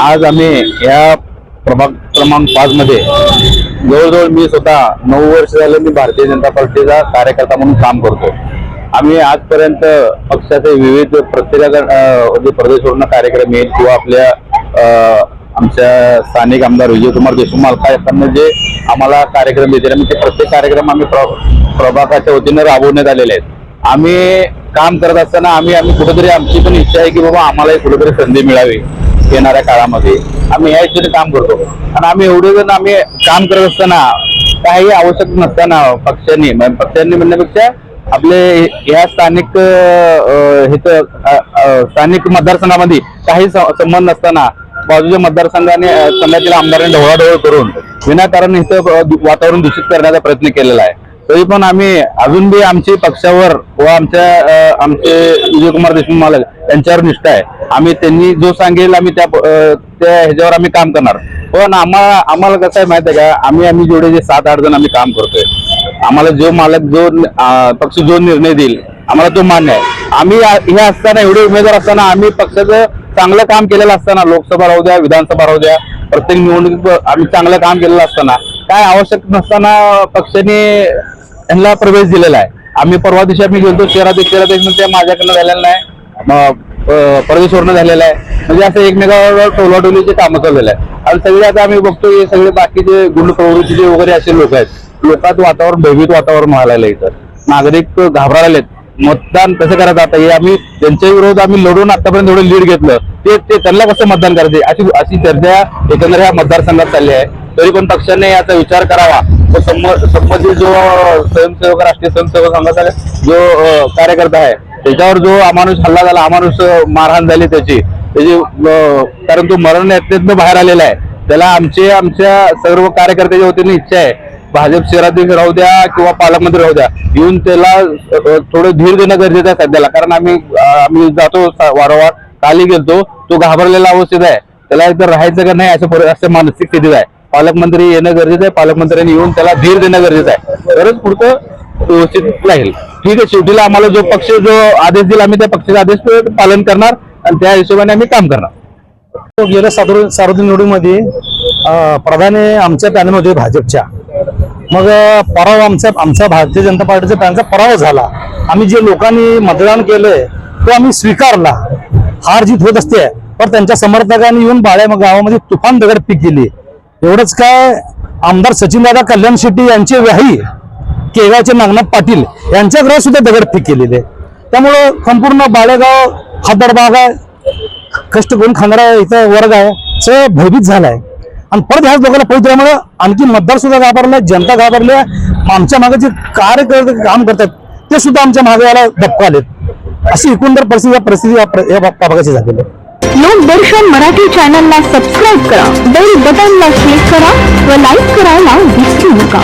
आज आम्ही या प्रभाग क्रमांक पाच मध्ये जवळजवळ मी स्वतः नऊ वर्ष झाले मी भारतीय जनता पार्टीचा कार्यकर्ता म्हणून काम करतो. आम्ही आजपर्यंत पक्षाचे विविध प्रत्येकाकडे प्रदेशवरून कार्यक्रम येईल किंवा आपल्या आमच्या स्थानिक आमदार विजयकुमार देशमुख मालकांना जे आम्हाला कार्यक्रम देतील आम्ही ते प्रत्येक कार्यक्रम आम्ही प्रभागाच्या वतीनं राबवण्यात आलेले आहेत. आम्ही काम करत असताना आम्ही आम्ही कुठेतरी आमची पण इच्छा आहे की बाबा आम्हालाही कुठेतरी संधी मिळावी येणाऱ्या काळामध्ये. आम्ही या इच्छेने काम करतो. आणि आम्ही एवढे जण आम्ही काम करत असताना काही आवश्यक नसताना पक्षांनी म्हणजे पक्षांनी म्हणण्यापेक्षा आपले या स्थानिक अं, स्थानिक मतदारसंघामध्ये काही संबंध नसताना बाजूच्या मतदारसंघाने संघातील आमदारांनी ढवळाढवळ करून विनाकारण इथं वातावरण दूषित करण्याचा प्रयत्न केलेला आहे. तरी पण आम्ही अजून बी आमची पक्षावर व आमच्या आमचे विजयकुमार देशमुख मालक यांच्यावर निष्ठा आहे. आम्ही त्यांनी जो सांगेल आम्ही त्या त्या ह्याच्यावर आम्ही काम करणार. पण आम्हाला आम्हाला कसं आहे माहिती आहे का? आम्ही आम्ही जेवढे जे सात आठ जण आम्ही काम करतोय आम्हाला जो मालक जो पक्ष जो निर्णय देईल आम्हाला तो मान्य आहे. आम्ही हे असताना एवढे उमेदवार असताना आम्ही पक्षाचं चांगलं काम केलेलं असताना लोकसभा राहू द्या विधानसभा राहू द्या प्रत्येक निवडणुकीत आम्ही चांगलं काम केलेलं असताना काय आवश्यक नसताना पक्षाने यांना प्रवेश दिलेला आहे. आम्ही परवा दिवशी आम्ही गेलो शहराध्यक्ष शहराध्यक्ष ते म्हणजे माझ्याकडनं झालेलं नाही मग परदेशवरनं झालेलं आहे. म्हणजे असं एकमेकावर टोलाटोलीचे कामं चाललेलं आहे. आणि सगळे आता आम्ही बघतो हे सगळे बाकीचे गुंड प्रवृत्तीचे वगैरे असे लोक आहेत लोकात वातावरण भयभीत वातावरण व्हायला इथं. नागरिक घाबरायला आहेत मतदान कसं करायचं आता? हे आम्ही त्यांच्या विरोधात आम्ही लढून आतापर्यंत एवढं लीड घेतलं. ते ते त्यांना कसं मतदान करायचे? अशी अशी चर्चा एकंदर ह्या मतदारसंघात चालली आहे. तरी पण पक्षाने याचा विचार करावा. व संम- संबंधित जो स्वयंसेवक राष्ट्रीय स्वयंसेवक संघाचा जो कार्यकर्ता आहे त्याच्यावर जो अमानुष हल्ला झाला अमानुष मारहाण झाली त्याची त्याची कारण तो मरण यातनं बाहेर आलेला आहे. त्याला आमचे आमच्या सर्व कार्यकर्त्याच्या वतीने इच्छा आहे. भाजप शहराध्यक्ष राहू द्या किंवा पालकमंत्री राहू द्या. येऊन त्याला थोडं धीर देणं गरजेचं आहे सध्याला. कारण आम्ही आम्ही जातो वारंवार. काली गेलतो तो घाबरलेला अवस्थेत आहे. त्याला एकतर राहायचं का नाही असं असं मानसिक स्थितीत आहे. पालकमंत्री येणं गरजेचं आहे पालकमंत्र्यांनी येऊन त्याला धीर देणं गरजेचं आहे. तरच पुढचं व्यवस्थित राहील. ठीक आहे शेवटीला आम्हाला जो पक्ष जो आदेश दिला आम्ही त्या पक्षाचा आदेश पालन करणार आणि त्या हिशोबाने आम्ही काम करणार. गेल्या सार्वजनिक सार्वजनिक निवडणुकीमध्ये प्रधान हे आमच्या पॅनलमध्ये भाजपच्या. मग पराव आमचा आमचा भारतीय जनता पार्टीचा पॅनचा पराव झाला. आम्ही जे लोकांनी मतदान केलंय तो आम्ही स्वीकारला. हार जीत होत असते पण त्यांच्या समर्थकांनी येऊन बाळ्या गावामध्ये तुफान दगडपीक केली. एवढंच काय आमदार सचिनदादा कल्याण शेट्टी यांचे व्याही केगावचे नागनाथ पाटील यांच्याकडे सुद्धा दगडफेक केलेली. आहे त्यामुळं संपूर्ण बाळेगाव हा आहे कष्ट करून खाणारा इथं वर्ग आहे सगळं भयभीत झालाय. आणि परत ह्याच लोकांना पळत त्यामुळे आणखी मतदार सुद्धा घाबरले जनता घाबरल्या आमच्या मागे जे कार्यकर्ते काम करतात ते सुद्धा आमच्या मागे याला धक्का आलेत. अशी एकंदर परिस्थिती या परिस्थिती या या भागाची झालेली आहे लोकदर्शन मराठी चॅनलला सबस्क्राईब करा. बेल बटनला क्लिक करा व लाईक करायला विसरू नका.